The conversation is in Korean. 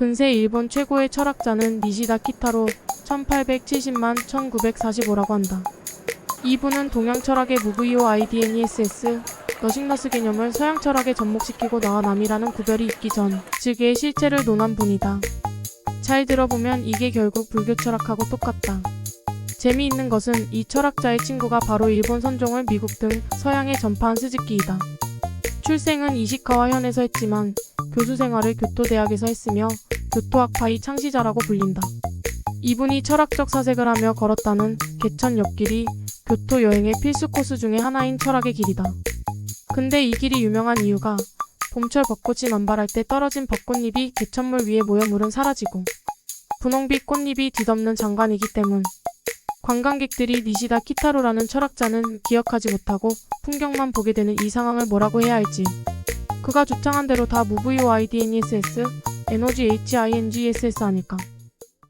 근세 일본 최고의 철학자는 니시다 키타로 1870만 1945라고 한다. 이분은 동양 철학의 무브이오 IDNESS 너싱너스 개념을 서양 철학에 접목시키고 나와 남이라는 구별이 있기 전 즉의 실체를 논한 분이다. 잘 들어보면 이게 결국 불교 철학하고 똑같다. 재미있는 것은 이 철학자의 친구가 바로 일본 선종을 미국 등 서양에 전파한 스즈키이다. 출생은 이시카와 현에서 했지만 교수 생활을 교토대학에서 했으며 교토학파의 창시자라고 불린다. 이분이 철학적 사색을 하며 걸었다는 개천 옆길이 교토 여행의 필수 코스 중에 하나인 철학의 길이다. 근데 이 길이 유명한 이유가 봄철 벚꽃이 만발할 때 떨어진 벚꽃잎이 개천물 위에 모여 물은 사라지고 분홍빛 꽃잎이 뒤덮는 장관이기 때문. 관광객들이 니시다 키타로라는 철학자는 기억하지 못하고 풍경만 보게 되는 이 상황을 뭐라고 해야 할지. 그가 주장한 대로 다 무브이오 IDNESS, 에너지 HINGSS 아닐까.